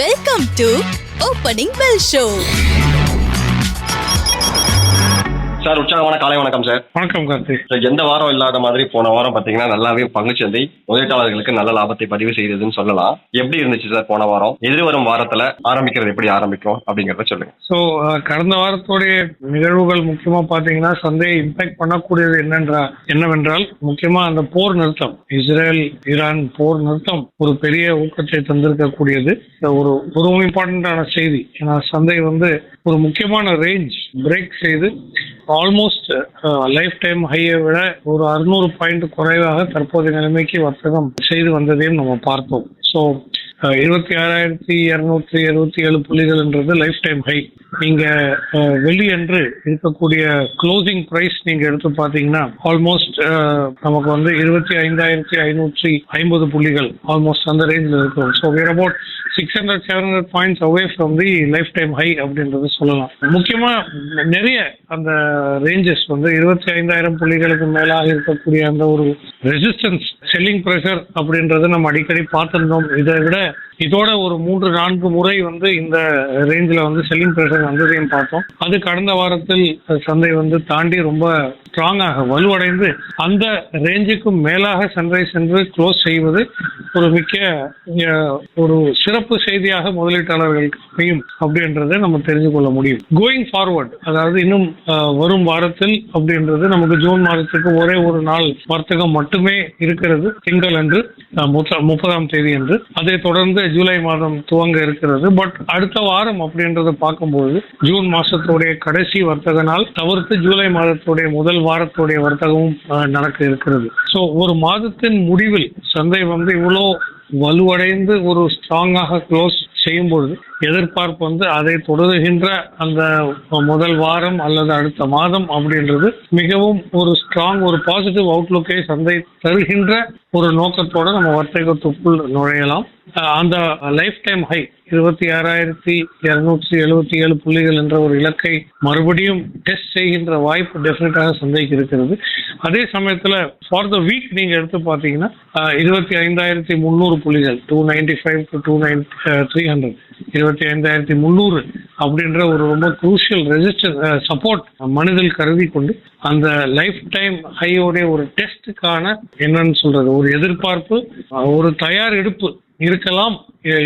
Welcome to opening bell show sir உற்சாகமான காலை வணக்கம் சார். வணக்கம் கார்த்திக் எந்த வாரம் இல்லாத மாதிரி போன வாரம் பாத்தீங்கன்னா நல்லாவே பங்குச்சந்தை முதலீட்டாளர்களுக்கு நல்ல லாபத்தை பதிவு செய்ததுன்னு சொல்லலாம். எப்படி இருந்துச்சு சார் போன வாரம்? எதிர்வரும் வாரத்துல ஆரம்பிக்கிறது எப்படி ஆரம்பிக்கும் அப்படிங்கறத சொல்லுங்க. ஸோ கடந்த வாரத்துடைய நிகழ்வுகள் முக்கியமா பாத்தீங்கன்னா சந்தையை இம்பாக்ட் பண்ணக்கூடியது என்னன்றா என்னவென்றால் முக்கியமா அந்த போர் நிறுத்தம். இஸ்ரேல் ஈரான் போர் நிறுத்தம் ஒரு பெரிய ஊக்கத்தை தந்திருக்கக்கூடியது. இது ஒரு ஒரு இம்பார்ட்டண்டான செய்தி. ஏன்னா சந்தை வந்து ஒரு முக்கியமான ரேஞ்ச் பிரேக் செய்து ஆல்மோஸ்ட் லைஃப் டைம் ஹையை விட ஒரு அறுநூறு பாயிண்ட் குறைவாக தற்போதைய நிலைமைக்கு வர்த்தகம் செய்து வந்ததையும் நம்ம பார்த்தோம். ஸோ uh, இருபத்தி ஆறாயிரத்தி இரநூத்தி எழுபத்தி ஏழு புள்ளிகள்ன்றது லைஃப் டைம் ஹை நீங்க uh, வெளியன்று இருக்கக்கூடிய க்ளோசிங் பிரைஸ் நீங்க எடுத்து பார்த்தீங்கன்னா ஆல்மோஸ்ட் uh, நமக்கு வந்து இருபத்தி ஐந்தாயிரத்தி ஐநூற்றி ஐம்பது புள்ளிகள் ஆல்மோஸ்ட் அந்த ரேஞ்சில் இருக்கும். So where about six hundred seven hundred points away from the life time high அப்படின்றது சொல்லலாம். முக்கியமா நிறைய அந்த ரேஞ்சஸ் வந்து இருபத்தி ஐந்தாயிரம் புள்ளிகளுக்கு மேலாக இருக்கக்கூடிய அந்த ஒரு ரெசிஸ்டன்ஸ் செல்லிங் ப்ரெஷர் அப்படின்றத நம்ம அடிக்கடி பார்த்திருந்தோம். இதை விட இதோட ஒரு மூன்று நான்கு முறை வந்து இந்த ரேஞ்சில் வந்து செல்லிங் ப்ரெஷர் வந்ததையும் பார்த்தோம். அது கடந்த வாரத்தில் சந்தை வந்து தாண்டி ரொம்ப ஸ்ட்ராங்காக வலுவடைந்து அந்த ரேஞ்சுக்கும் மேலாக சந்தை சென்று க்ளோஸ் செய்வது ஒரு மிக்க ஒரு சிறப்பு செய்தியாக முதலீட்டாளர்களுக்கு அமையும் அப்படின்றத நம்ம தெரிந்து கொள்ள முடியும். கோயிங் ஃபார்வர்ட் அதாவது இன்னும் வரும் வாரத்தில் அப்படின்றது நமக்கு ஜூன் மாதத்துக்கு ஒரே ஒரு நாள் வர்த்தகம் மட்டுமே இருக்கிறது திங்கள் அன்று முப்பதாம் தேதி அன்று. அதை தொடர்ந்து ஜூலை மாதம் துவங்க இருக்கிறது. பட் அடுத்த வாரம் அப்படின்றத பார்க்கும்போது ஜூன் மாசத்துடைய கடைசி வர்த்தக நாள் தவிர்த்து ஜூலை மாதத்துடைய முதல் வாரத்துடைய வர்த்தகமும் நடக்க இருக்கிறது. ஸோ ஒரு மாதத்தின் முடிவில் சந்தை வந்து இவ்வளோ வலுவடைந்து ஒரு ஸ்ட்ராங்காக க்ளோஸ் செய்யும்பொழுது எதிர்பார்ப்பு வந்து அதை தொடருகின்ற அந்த முதல் வாரம் அல்லது அடுத்த மாதம் அப்படின்றது மிகவும் ஒரு ஸ்ட்ராங் ஒரு பாசிட்டிவ் அவுட்லுக்கை சந்தை தருகின்ற ஒரு நோக்கத்தோட நம்ம வர்த்தகத்துக்குள் நுழையலாம். அந்த லைஃப் டைம் ஹை இருபத்தி ஆறாயிரத்தி இருநூற்றி எழுபத்தி ஏழு புள்ளிகள் என்ற ஒரு இலக்கை மறுபடியும் டெஸ்ட் செய்கின்ற வாய்ப்பு டெஃபினட்டாக சந்தைக்கு இருக்கிறது. அதே சமயத்தில் ஃபார் த வீக் நீங்கள் எடுத்து பார்த்தீங்கன்னா இருபத்தி ஐந்தாயிரத்தி முந்நூறு புள்ளிகள் two ninety five to two nine three hundred இருபத்தி ஐந்தாயிரத்தி முந்நூறு அப்படின்ற ஒரு ரொம்ப குரூஷியல் ரெஜிஸ்டர் சப்போர்ட் மனிதல் கருதி கொண்டு அந்த லைஃப் டைம் ஹையோடைய ஒரு டெஸ்ட்டுக்கான என்னன்னு சொல்றது ஒரு எதிர்பார்ப்பு ஒரு தயார் எடுப்பு இருக்கலாம்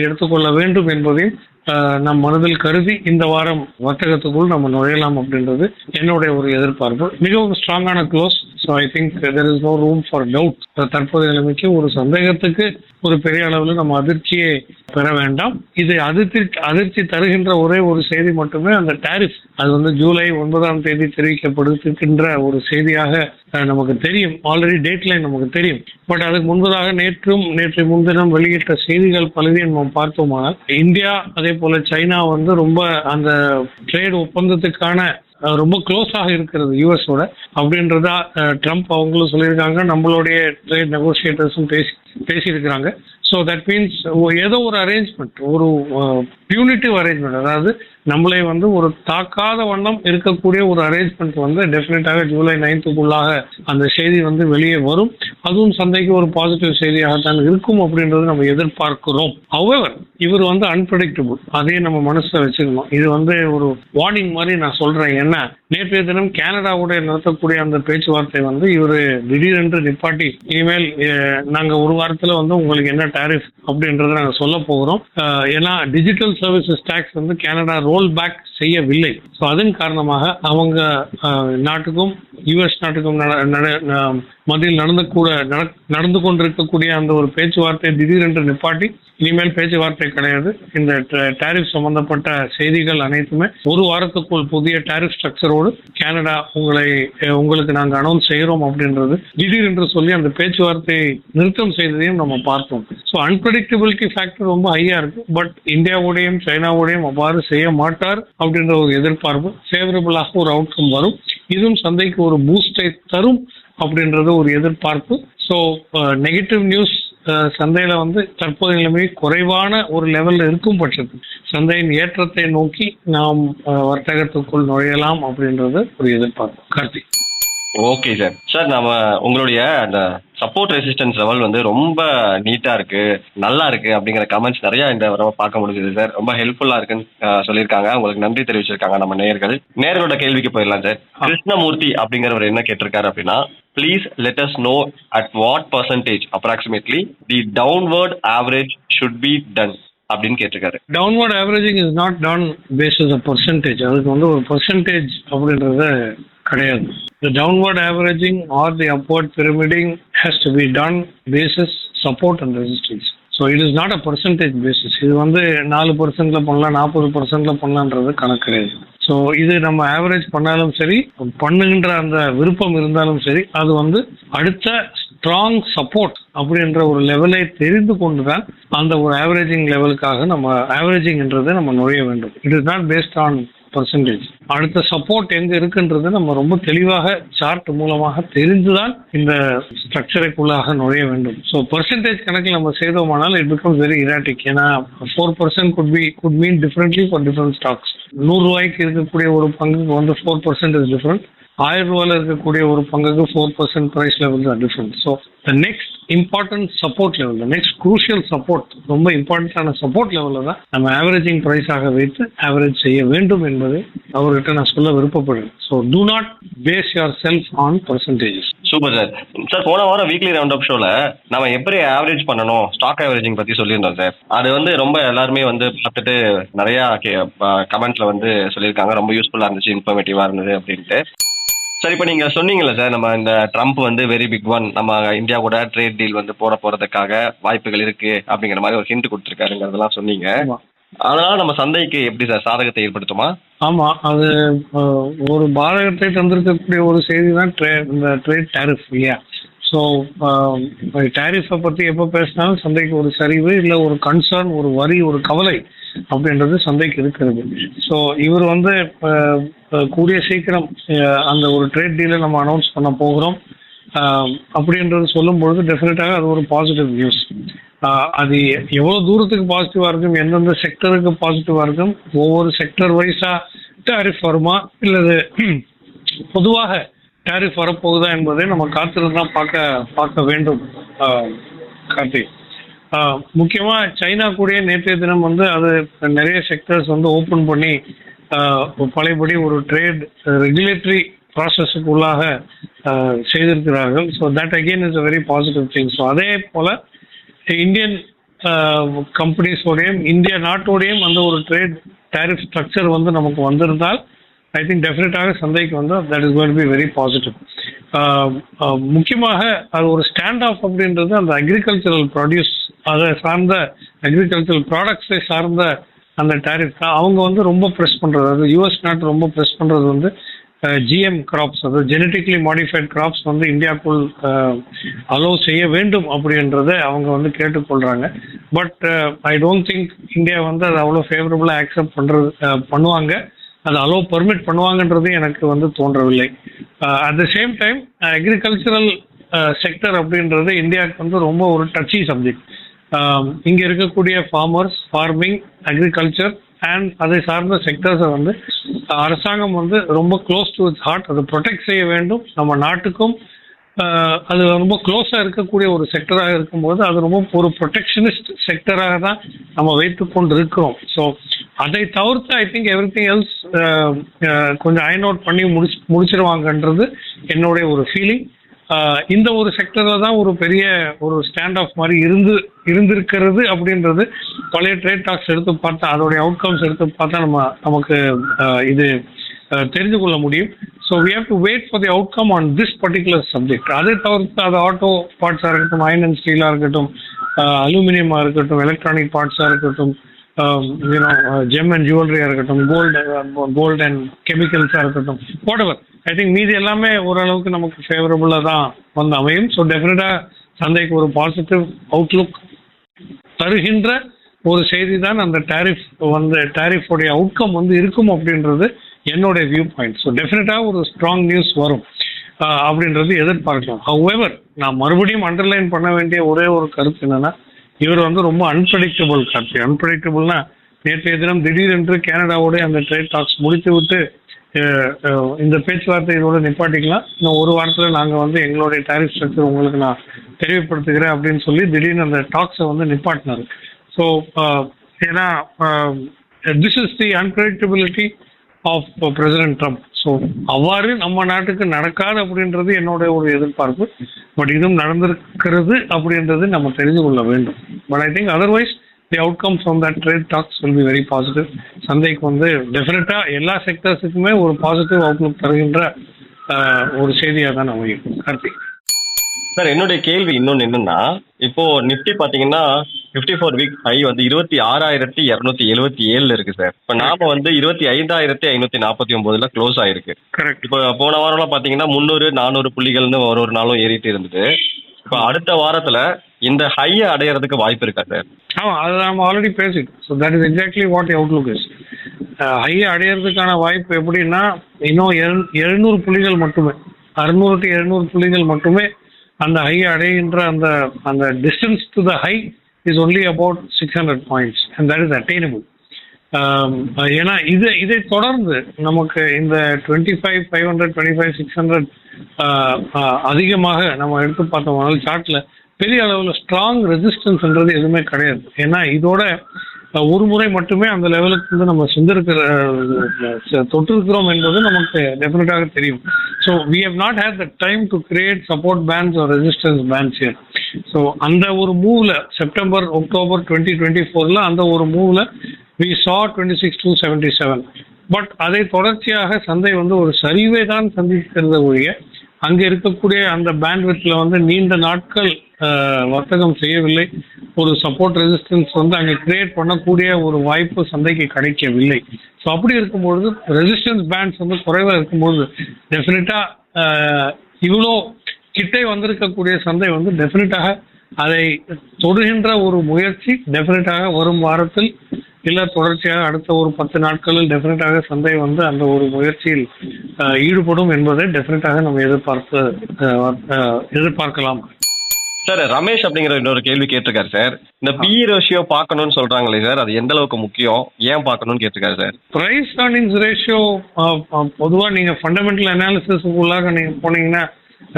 எடுத்துக்கொள்ள வேண்டும் என்பதையும் நம் மனதில் கருதி இந்த வாரம் வர்த்தகத்துக்குள் நம்ம நுழையலாம் அப்படின்றது என்னுடைய ஒரு எதிர்பார்ப்பு. மிகவும் ஸ்ட்ராங்கான close so I think there is no room for doubt தற்போதைய நிலைமைக்கு ஒரு சந்தேகத்துக்கு ஒரு பெரிய அளவில் நம்ம அதிர்ச்சியை பெற வேண்டாம். இது அதிர்ச்சி அதிர்ச்சி தருகின்ற ஒரே ஒரு செய்தி மட்டுமே அந்த டாரிஃப் அது வந்து ஜூலை ஒன்பதாம் தேதி தெரிவிக்கப்படுகின்ற ஒரு செய்தியாக நமக்கு தெரியும். ஆல்ரெடி டேட் லைன் நமக்கு தெரியும். பட் அதுக்கு முன்பதாக நேற்றும் நேற்று முன்தினம் வெளியிட்ட செய்திகள் பலதையும் நம்ம பார்த்தோமானால் இந்தியா அதே போல சைனா வந்து ரொம்ப அந்த ட்ரேட் ஒப்பந்தத்துக்கான ரொம்ப க்ளோஸாக இருக்கிறது யூஎஸோட அப்படின்றதா ட்ரம்ப் அவங்களும் சொல்லியிருக்காங்க. நம்மளுடைய ட்ரேட் நெகோசியேட்டர்ஸும் பேசி பேசியிருக்கிறாங்க. ஸோ தட் மீன்ஸ் ஏதோ ஒரு அரேஞ்ச்மெண்ட் ஒரு பியூனிட்டிவ் அரேஞ்ச்மெண்ட் அதாவது நம்மளை வந்து ஒரு தாக்காத வண்ணம் இருக்கக்கூடிய ஒரு அரேஞ்ச்மெண்ட் வந்து டெஃபினட்டாக ஜூலை நைன்த்துக்குள்ளாக அந்த செய்தி வந்து வெளியே வரும். அதுவும் சந்தைக்கு ஒரு பாசிட்டிவ் செய்தியாகத்தான் இருக்கும் அப்படின்றது நம்ம எதிர்பார்க்கிறோம். ஹவெவர் இவர் வந்து அன்பிரடிக்டபுள் அதே நம்ம மனசுல வச்சுக்கணும். இது வந்து ஒரு வார்னிங் மாதிரி நான் சொல்றேன். என்ன நேற்றைய தினம் கனடாவுடைய நடத்தக்கூடிய அந்த பேச்சுவார்த்தை வந்து இவர் திடீரென்று நிப்பாட்டி இனிமேல் நாங்கள் நாங்க வாரத்தில் வந்து உங்களுக்கு என்ன டேரிஃப் அப்படின்றத நாங்க சொல்ல போகிறோம். ஏன்னா டிஜிட்டல் சர்வீசஸ் டேக்ஸ் வந்து கனடா ரோல் பேக் செய்யவில்லை. ஸோ அதன் காரணமாக அவங்க நாட்டுக்கும் யுஎஸ் நாட்டுக்கும் மத்தியில் நடந்து கூட நடக்- நடந்து கொண்டிருக்கக்கூடிய அந்த ஒரு பேச்சுவார்த்தை திடீரென்று நிப்பாட்டி இனிமேல் பேச்சுவார்த்தை கிடையாது. இந்த டாரிஃப் சம்பந்தப்பட்ட செய்திகள் அனைத்துமே ஒரு வாரத்துக்குள் புதிய டாரிஃப் ஸ்ட்ரக்சரோடு கனடா உங்களை உங்களுக்கு நாங்கள் அனௌன்ஸ் செய்கிறோம் அப்படின்றது திடீரென்று சொல்லி அந்த பேச்சுவார்த்தையை நிறுத்தம் செய்ததையும் நம்ம பார்த்தோம். ஸோ அன்பிரடிக்டபிலிட்டி ஃபேக்டர் ரொம்ப ஹையா இருக்கு. பட் இந்தியாவோடையும் சைனாவோடையும் அவ்வாறு செய்ய மாட்டார் அப்படின்ற ஒரு எதிர்பார்ப்பு ஃபேவரபிளாக ஒரு அவுட்கம் வரும். இதுவும் சந்தைக்கு ஒரு பூஸ்டை தரும் அப்படின்றது ஒரு எதிர்பார்ப்பு. ஸோ நெகட்டிவ் நியூஸ் சந்தையில வந்து தற்போதைய நிலைமை குறைவான ஒரு லெவல்ல இருக்கும் பட்சத்தில் சந்தையின் ஏற்றத்தை நோக்கி நாம் வர்த்தகத்துக்குள் நுழையலாம் அப்படின்றது ஒரு எதிர்பார்ப்பு. கார்த்திக். ஓகே சார் சார் நம்ம உங்களுடைய அந்த சப்போர்ட் ரெசிஸ்டன்ஸ் லெவல் வந்து ரொம்ப நீட்டா இருக்கு நல்லா இருக்கு அப்படிங்கிற கமெண்ட்ஸ் நிறைய இந்த வர பார்க்க முடியுது சார். ரொம்ப ஹெல்ப்ஃபுல்லா இருக்குன்னு சொல்லியிருக்காங்க. உங்களுக்கு நன்றி தெரிவிச்சிருக்காங்க நம்ம நேயர்கள். நேயர்களோட கேள்விக்கு போயிடலாம் சார். கிருஷ்ணமூர்த்தி அப்படிங்கிறவர் என்ன கேட்டிருக்காரு அப்படின்னா please let us know at what percentage approximately the downward average should be done அப்படின்னு கேட்டிருக்காரு. Downward averaging is not done basis a percentage அதுக்கு வந்து ஒரு பர்சன்டேஜ் அப்படின்றது கிடையாது. The downward averaging or the upward pyramiding has to be done basis support and resistance so it is not a percentage basis இது வந்து நாலு பர்சன்ட்ல பண்ணலாம் நாற்பது பர்சன்ட்ல பண்ணலான்றது கணக்கு கிடையாது. ஸோ இது நம்ம ஆவரேஜ் பண்ணாலும் சரி பண்ணுகின்ற அந்த விருப்பம் இருந்தாலும் சரி அது வந்து அடுத்த ஸ்ட்ராங் சப்போர்ட் அப்படின்ற ஒரு லெவலை தெரிந்து கொண்டு தான் அந்த ஒரு ஆவரேஜிங் லெவலுக்காக நம்ம ஆவரேஜிங்ன்றதை நம்ம நுழைய வேண்டும். It is not based on percentage அடுத்த சப்போர்ட் எங்க இருக்குன்றது நம்ம ரொம்ப தெளிவாக சார்ட் மூலமாக தெரிந்துதான் இந்த ஸ்ட்ரக்சருக்குள்ளாக நுழைய வேண்டும். ஸோ பர்சன்டேஜ் கணக்கில் நம்ம செய்தோமானால் இட் பிகம்ஸ் வெரி இராட்டிக் ஏன்னா four percent could be could mean differently for different stocks நூறு ரூபாய்க்கு இருக்கக்கூடிய ஒரு பங்குக்கு வந்து ஃபோர் பர்சன்ட் இஸ் டிஃப்ரெண்ட் ஆயிரம் ரூபாயில் இருக்கக்கூடிய ஒரு பங்குக்கு ஃபோர் பர்சன்ட் ப்ரைஸ் லெவல் தான் different so the next important support லெவலில் நெக்ஸ்ட் குரூஷியல் சப்போர்ட் ரொம்ப இம்பார்ட்டண்டான சப்போர்ட் லெவலில் தான் நம்ம ஆவரேஜிங் ப்ரைஸாக வைத்து ஆவரேஜ் செய்ய வேண்டும் என்பதை அவர்கிட்ட நான் சொல்ல விருப்பப்படுறேன். So do not base yourself on percentages super sir sir போன வாரம் வீக்லி ரவுண்ட் அப் ஷோல நம்ம எப்படி ஆவரேஜ் பண்ணணும் ஸ்டாக் ஆவரேஜிங் பத்தி சொல்லியிருந்தோம் சார் அது வந்து ரொம்ப எல்லாருமே வந்து பார்த்துட்டு நிறைய கமெண்ட்ல வந்து சொல்லியிருக்காங்க. ரொம்ப யூஸ்ஃபுல்லா இருந்துச்சு இன்ஃபர்மேட்டிவா இருந்தது அப்படின்ட்டு. சார் இப்போ நீங்க சொன்னீங்கல்ல சார் நம்ம இந்த ட்ரம்ப் வந்து வெரி பிக் ஒன் நம்ம இந்தியா கூட ட்ரேட் டீல் வந்து போட போறதுக்காக வாய்ப்புகள் இருக்கு அப்படிங்கிற மாதிரி ஒரு ஹிண்ட் கொடுத்துருக்காருங்கிறதெல்லாம் சொன்னீங்க. அதனால நம்ம சந்தைக்கு எப்படி சார் சாதகத்தை ஏற்படுத்துமா? ஆமா அது ஒரு பாதகத்தை தந்திருக்கக்கூடிய ஒரு செய்தி தான் இந்த ட்ரேட் டேரிஃப் இல்லையா? ஸோ டேரிஃபை பற்றி எப்போ பேசினாலும் சந்தைக்கு ஒரு சரிவு இல்லை ஒரு கன்சர்ன் ஒரு வரி ஒரு கவலை அப்படின்றது சந்தைக்கு இருக்கிறது. ஸோ இவர் வந்து கூடிய சீக்கிரம் அந்த ஒரு ட்ரேட் டீலை நம்ம அனௌன்ஸ் பண்ண போகிறோம். அப்படின்றது சொல்லும் பொழுது டெஃபினட்டாக அது ஒரு பாசிட்டிவ் நியூஸ் அது எவ்வளோ தூரத்துக்கு பாசிட்டிவாக இருக்கும் எந்தெந்த செக்டருக்கு பாசிட்டிவாக இருக்கும் ஒவ்வொரு செக்டர் வைஸாக டேரிஃப் வருமா இல்லது பொதுவாக டேரிஃப் வரப்போகுதா என்பதை நம்ம காத்திருந்து தான் பார்க்க பார்க்க வேண்டும் ஆஹ் கார்த்திக் சைனா கூட நேற்றைய தினம் வந்து அது நிறைய செக்டர்ஸ் வந்து ஓப்பன் பண்ணி பழையபடி ஒரு ட்ரேட் ரெகுலேட்டரி ப்ராசஸுக்கு உள்ளாக செய்திருக்கிறார்கள். So that again is a very positive thing so அதே போல் இந்தியன் கம்பெனிஸோடையும் இந்திய நாட்டோடையும் அந்த ஒரு ட்ரேட் டேரிஃப் ஸ்ட்ரக்சர் வந்து நமக்கு வந்திருந்தால் ஐ திங்க் டெஃபினட்டாக சந்தைக்கு வந்து that is going be very positive முக்கியமாக அது ஒரு ஸ்டாண்ட் ஆஃப் அப்படின்றது அந்த அக்ரிகல்ச்சரல் ப்ராடியூஸ் அதை சார்ந்த அக்ரிகல்ச்சரல் ப்ராடக்ட்ஸை சார்ந்த அந்த டேரிஃப் தான் அவங்க வந்து ரொம்ப ப்ரெஸ் பண்ணுறது அது யூஎஸ் நாட்டு ரொம்ப ப்ரெஸ் பண்ணுறது வந்து ஜிஎம் கிராப்ஸ் அதாவது ஜெனட்டிக்லி மாடிஃபைட் கிராப்ஸ் வந்து இந்தியாவுக்குள் அலோவ் செய்ய வேண்டும் அப்படின்றத அவங்க வந்து கேட்டுக்கொள்கிறாங்க but I don't think India வந்து அதை அவ்வளோ ஃபேவரபுளாக ஆக்செப்ட் பண்ணுறது பண்ணுவாங்க. அதை அலோவ் பெர்மிட் பண்ணுவாங்கன்றது எனக்கு வந்து தோன்றவில்லை. At the same time agricultural sector அப்படின்றது இந்தியாவுக்கு வந்து ரொம்ப ஒரு டச்சி சப்ஜெக்ட் இங்கே இருக்கக்கூடிய ஃபார்மர்ஸ் ஃபார்மிங் அக்ரிகல்ச்சர் அண்ட் அதை சார்ந்த செக்டர்ஸை வந்து அரசாங்கம் வந்து ரொம்ப க்ளோஸ் டு இட்ஸ் ஹார்ட் அதை ப்ரொடெக்ட் செய்ய வேண்டும். நம்ம நாட்டுக்கும் அது ரொம்ப க்ளோஸாக இருக்கக்கூடிய ஒரு செக்டராக இருக்கும்போது அது ரொம்ப ஒரு ப்ரொடெக்ஷனிஸ்ட் செக்டராக தான் நம்ம வைத்து கொண்டு இருக்கிறோம் ஸோ அதை தவிர்த்து I think everything else கொஞ்சம் அயன் அவுட் பண்ணி முடிச்சு முடிச்சிருவாங்கன்றது என்னுடைய ஒரு ஃபீலிங் இந்த ஒரு செக்டரில் தான் ஒரு பெரிய ஒரு ஸ்டாண்ட் ஆஃப் மாதிரி இருந்து இருந்திருக்கிறது அப்படின்றது பழைய ட்ரேட் டாக்ஸ் எடுத்து பார்த்தா அதோடைய அவுட்கம்ஸ் எடுத்து பார்த்தா நம்ம நமக்கு இது தெரிந்து கொள்ள முடியும். So we have to wait for the outcome on this particular subject அதை தவிர்த்து அது ஆட்டோ பார்ட்ஸாக இருக்கட்டும் அயன் அண்ட் ஸ்டீலாக இருக்கட்டும் அலுமினியமாக இருக்கட்டும் எலக்ட்ரானிக் பார்ட்ஸாக இருக்கட்டும் யூனோ ஜெம் அண்ட் ஜுவல்லரியாக இருக்கட்டும் கோல்டு கோல்டு அண்ட் கெமிக்கல்ஸாக இருக்கட்டும் வாட் ஐ திங்க் மீதி எல்லாமே ஓரளவுக்கு நமக்கு ஃபேவரபுளாக தான் வந்து அமையும். ஸோ டெஃபினட்டாக சந்தைக்கு ஒரு பாசிட்டிவ் அவுட்லுக் தருகின்ற ஒரு செய்தி தான் அந்த டேரிஃப் வந்து டேரிஃபோடைய அவுட்கம் வந்து இருக்கும் அப்படின்றது என்னுடைய வியூ பாயிண்ட் ஸோ டெஃபினட்டாக ஒரு ஸ்ட்ராங் நியூஸ் வரும். அப்படின்றது எதிர்பார்க்கலாம். ஹவெவர் நான் மறுபடியும் அண்டர்லைன் பண்ண வேண்டிய ஒரே ஒரு கருத்து என்னன்னா இவர் வந்து ரொம்ப அன்பிரடிக்டபிள் கார்த்தி அன்பிரடிக்டபிள்னா நேற்றைய தினம் திடீரென்று கனடாவோட அந்த ட்ரேட் டாக்ஸ் முடித்து விட்டு இந்த பேச்சுவார்த்தை இதோட நிப்பாட்டிக்கலாம். இன்னும் ஒரு வாரத்தில் நாங்கள் வந்து எங்களுடைய டாரிஃப் ஸ்ட்ரக்சர் உங்களுக்கு நான் தெளிவுபடுத்துகிறேன் அப்படின்னு சொல்லி திடீர்னு அந்த டாக்ஸை வந்து நிப்பாட்டினார். ஸோ ஏன்னா this is the unpredictability of President Trump so அவ்வாறு நம்ம நாட்டுக்கு நடக்காது அப்படின்றது என்னுடைய ஒரு எதிர்பார்ப்பு. பட் இதுவும் நடந்திருக்கிறது அப்படின்றது நம்ம தெரிந்து கொள்ள வேண்டும். But I think otherwise the outcome from that trade talks will be very positive சந்தைக்கு வந்து டெஃபினட்டாக எல்லா செக்டர்ஸுக்குமே ஒரு பாசிட்டிவ் அவுட்லுக் தருகின்ற ஒரு செய்தியாக தான் அமையும். கார்த்திக். சார் என்னுடைய கேள்வி இன்னொன்னு என்னன்னா இப்போ நிப்டி பாத்தீங்கன்னா 54 ஃபோர் வீக் ஹை வந்து இருபத்தி ஆறாயிரத்தி இருநூத்தி எழுபத்தி ஏழுல இருக்கு சார் இப்போ நாம வந்து இருபத்தி ஐந்தாயிரத்தி ஐநூத்தி நாற்பத்தி ஒன்பதுல க்ளோஸ் ஆயிருக்கு. கரெக்ட் இப்போ போன வாரம்லாம் பாத்தீங்கன்னா முந்நூறு நானூறு புள்ளிகள்னு ஒரு ஒரு நாளும் ஏறிட்டு இருந்தது. இப்போ அடுத்த வாரத்துல இந்த ஹையை அடையறதுக்கு வாய்ப்பு இருக்கா சார் ஆமாம் அது நம்ம ஆல்ரெடி பேசிட்டோம். So that is exactly what outlook is ஹையை அடையிறதுக்கான வாய்ப்பு எப்படின்னா இன்னும் எழு எழுநூறு புள்ளிகள் மட்டுமே அறுநூறு டு எழுநூறு புள்ளிகள் மட்டுமே அந்த ஹையை அடைகின்ற அந்த அந்த distance to the high is only about six hundred points and that is attainable ஏன்னா இது இதை தொடர்ந்து நமக்கு இந்த twenty five five hundred twenty five six hundred அதிகமாக நம்ம எடுத்து பார்த்தோம்னாலும் சார்ட்ல பெரிய அளவில் ஸ்ட்ராங் ரெசிஸ்டன்ஸ்ன்றது எதுவுமே கிடையாது. ஏன்னா இதோட ஒரு முறை மட்டுமே அந்த லெவலுக்கு வந்து நம்ம செஞ்சிருக்கிற தொட்டிருக்கிறோம் என்பது நமக்கு டெஃபினட்டாக தெரியும். So we have not had the time to create support bands or resistance bands year so அந்த ஒரு மூவ்ல செப்டம்பர் அக்டோபர் டுவெண்ட்டி டுவெண்ட்டி ஃபோர்ல அந்த ஒரு மூவ்ல we saw twenty six two seventy seven but அதை தொடர்ச்சியாக சந்தை வந்து ஒரு சரிவை தான் சந்தித்திருந்த ஒழிய அங்க இருக்கக்கூடிய அந்த பேண்ட்விட்ல வந்து நீண்ட நாட்கள் வர்த்தகம் செய்யவில்லை. ஒரு சப்போர்ட் ரெசிஸ்டன்ஸ் வந்து அங்க கிரியேட் பண்ணக்கூடிய ஒரு வாய்ப்பு சந்தைக்கு கிடைக்கவில்லை. ஸோ அப்படி இருக்கும்பொழுது ரெசிஸ்டன்ஸ் பேண்ட்ஸ் வந்து குறைவா இருக்கும்போது டெஃபினட்டா இவ்வளோ கிட்டே வந்திருக்கக்கூடிய சந்தை வந்து டெஃபினட்டாக அதை தொடுகின்ற ஒரு முயற்சி டெஃபினட்டாக வரும் வாரத்தில் இல்ல தொடர்ச்சியாக அடுத்த ஒரு பத்து நாட்களில் டெஃபினட்டாக சந்தை வந்து அந்த ஒரு முயற்சியில் ஈடுபடும் என்பதை டெஃபினட்டாக நம்ம எதிர்பார்த்து எதிர்பார்க்கலாம். சார் ரமேஷ் அப்படிங்கிற இன்னொரு கேள்வி கேட்டிருக்காரு சார். இந்த பிஇ ரேஷியோ பார்க்கணும்னு சொல்றாங்களே சார். அது எந்த அளவுக்கு முக்கியம்? ஏன் பார்க்கணும்னு கேட்டிருக்காரு சார்? ப்ரைஸ் ஏர்னிங்ஸ் ரேஷியோ பொதுவாக நீங்கள் ஃபண்டமெண்டல் அனாலிசிஸ் உள்ளாக நீங்கள் போனீங்கன்னா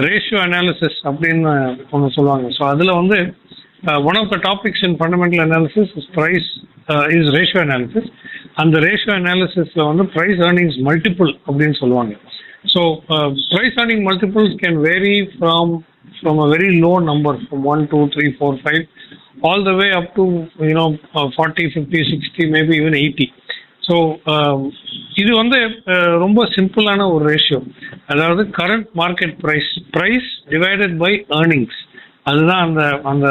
ரேஷியோ அனாலிசிஸ் அப்படின்னு ஒன்று சொல்லுவாங்க. ஸோ அதில் வந்து one of the topics in fundamental analysis is price is ratio analysis அந்த ரேஷியோ அனாலிசிஸில் வந்து ப்ரைஸ் ஏர்னிங்ஸ் மல்டிபிள் அப்படின்னு சொல்லுவாங்க. So price earning multiples can vary from from a very low number from 1 2 3 4 5 all the way up to you know uh, 40 50 60 maybe even 80 so um, இது வந்து uh, ரொம்ப சிம்பிளான ஒரு ரேஷியோ அதாவது current market price price divided by earnings அதுதான் அந்த அந்த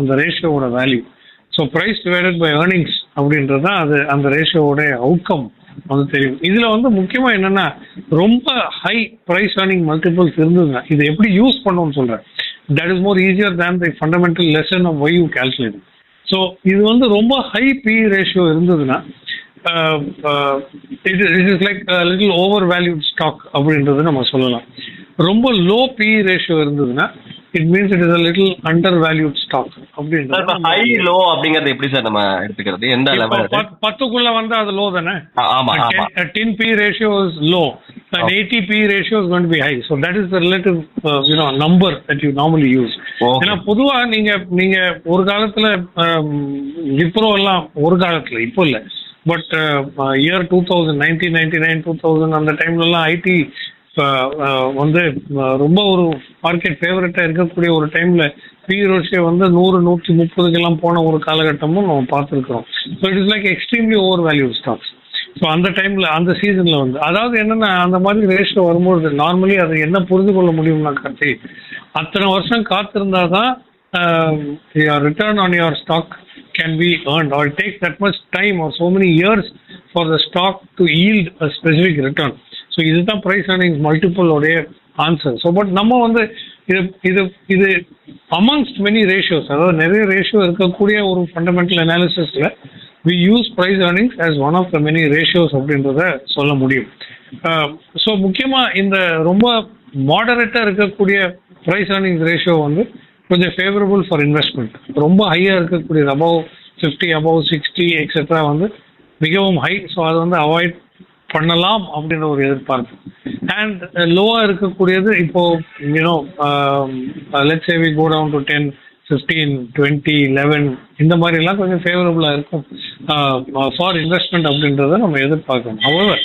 அந்த ரேஷியோவோட value so price divided by earnings அப்படின்றது தான் அது அந்த ரேஷியோவோட அவுட்கம் வந்து தெரியும். இதில் வந்து முக்கியமாக என்னென்னா ரொம்ப ஹை ப்ரைஸ் ஏர்னிங் மல்டிபிள்ஸ் இருந்ததுன்னா இது எப்படி யூஸ் பண்ணணும்னு சொல்கிறேன் that is more easier than the fundamental lesson of why you calculate so இது வந்து ரொம்ப ஹை பி ரேஷியோ இருந்ததுன்னா it is like little overvalued stock அப்படின்றது நம்ம சொல்லலாம். ரொம்ப லோ பி ரேஷியோ இருந்ததுன்னா it means it is a little undervalued stock sir அப்படின்றது ஹை லோ அப்படிங்கறது எப்படி சார் நம்ம எடுத்துக்கிறது எந்த லெவல் பத்து- பத்துக்குள்ள வந்து அது லோ தானே ஆமா ஆமா A 10 P ratio is low. An 80 P ratio is going to be high. So that is the relative, uh, you know, number that you normally use. Okay. ஏன்னா பொதுவா நீங்க நீங்க ஒரு காலத்துல விப்ரோ எல்லாம் ஒரு காலத்துல இப்போ இல்ல but year two thousand nineteen ninety nine two thousand அந்த டைம்ல எல்லாம் ஐடி வந்து ரொம்ப ஒரு மார்க்கெட் ஃபேவரட்டா இருக்கக்கூடிய ஒரு டைம்ல பி ரோஷே வந்து நூறு நூற்றி முப்பதுக்கெல்லாம் போன ஒரு காலகட்டமும் நம்ம பார்த்துருக்கிறோம். So it is like extremely overvalue stocks so அந்த டைம்ல அந்த சீசன்ல வந்து அதாவது என்னன்னா அந்த மாதிரி ரேஷியோ வரும்போது நார்மலி அதை என்ன புரிந்து கொள்ள முடியும்னா கார்த்தி அத்தனை வருஷம் காத்திருந்தா தான் return on your stock can be earned or take that much time or so many years for the stock to yield a specific return so இதுதான் ப்ரைஸ் ஏர்னிங்ஸ் மல்டிபிளோடைய ஆன்சர் ஸோ பட் நம்ம வந்து இது இது இது அமங்ஸ்ட் மெனி ரேஷியோஸ் அதாவது நிறைய ratio இருக்கக்கூடிய ஒரு fundamental அனாலிசிஸில் we use price earnings as one of the many ratios அப்படின்றத சொல்ல முடியும். ஸோ முக்கியமாக இந்த ரொம்ப மாடரேட்டாக இருக்கக்கூடிய ப்ரைஸ் ஏர்னிங்ஸ் ரேஷியோ வந்து கொஞ்சம் ஃபேவரபுள் ஃபார் இன்வெஸ்ட்மெண்ட் ரொம்ப ஹையாக இருக்கக்கூடியது above fifty above sixty etcetera வந்து மிகவும் ஹை ஸோ அதை வந்து அவாய்ட் பண்ணலாம் அப்படின்ற ஒரு எதிர்பார்ப்பு. அண்ட் லோவா uh, இருக்கக்கூடியது இப்போ you know let's say we go down to ten fifteen twenty eleven இந்த மாதிரி எல்லாம் கொஞ்சம் ஃபேவரபுளாக இருக்கும். Uh, uh, ஃபார் இன்வெஸ்ட்மெண்ட் அப்படின்றத நம்ம எதிர்பார்க்கணும். அவ்வளோ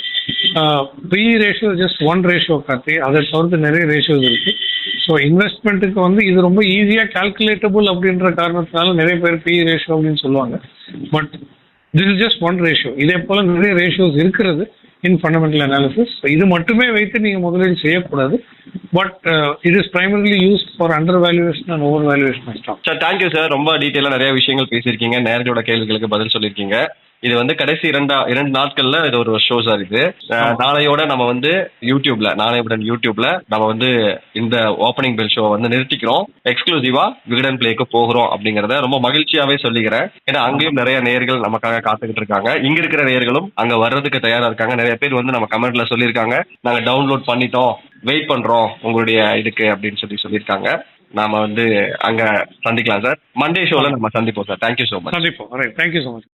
P ratio just one ratio Karthi அதை தவிர்த்து நிறைய ரேஷியோஸ் இருக்கு. ஸோ இன்வெஸ்ட்மெண்ட்டுக்கு வந்து இது ரொம்ப ஈஸியாக கால்குலேட்டபுள் அப்படின்ற காரணத்தினால நிறைய பேர் பி ரேஷியோ அப்படின்னு சொல்லுவாங்க. But this is just one ratio இதே போல நிறைய ரேஷியோஸ் இருக்கிறது. இன் ஃபண்டமெண்டல் அனாலிசிஸ் இது மட்டுமே வைத்து நீங்கள் முதலீடு செய்யக்கூடாது. But it is primarily use for undervaluation and overvaluation sir thank you sir ரொம்ப டீட்டெயிலாக நிறைய விஷயங்கள் பேசியிருக்கீங்க. நேரடியோட கேள்விகளுக்கு பதில் சொல்லியிருக்கீங்க. இது வந்து கடைசி இரண்டா இரண்டு நாட்கள்ல இது ஒரு ஷோ சார் இது நாளையோட நம்ம வந்து யூடியூப்ல நாளையுடன் யூடியூப்ல நம்ம வந்து இந்த ஓப்பனிங் பெல் ஷோ வந்து நிறுத்திக்கிறோம். எக்ஸ்க்ளூசிவா விகடன் பிளேக்கு போகிறோம் அப்படிங்கறத ரொம்ப மகிழ்ச்சியாவே சொல்லிக்கிறேன். ஏன்னா அங்கேயும் நிறைய நேயர்கள் நமக்காக காத்துக்கிட்டு இருக்காங்க. இங்க இருக்கிற நேயர்களும் அங்க வர்றதுக்கு தயாரா இருக்காங்க. நிறைய பேர் வந்து நம்ம கமெண்ட்ல சொல்லியிருக்காங்க. நாங்க டவுன்லோட் பண்ணிட்டோம். வெயிட் பண்றோம் உங்களுடைய இதுக்கு அப்படின்னு சொல்லி சொல்லியிருக்காங்க. நாம வந்து அங்க சந்திக்கலாம் சார் மண்டே ஷோல நம்ம சந்திப்போம் sir thank you so much சந்திப்போம். Thank you so much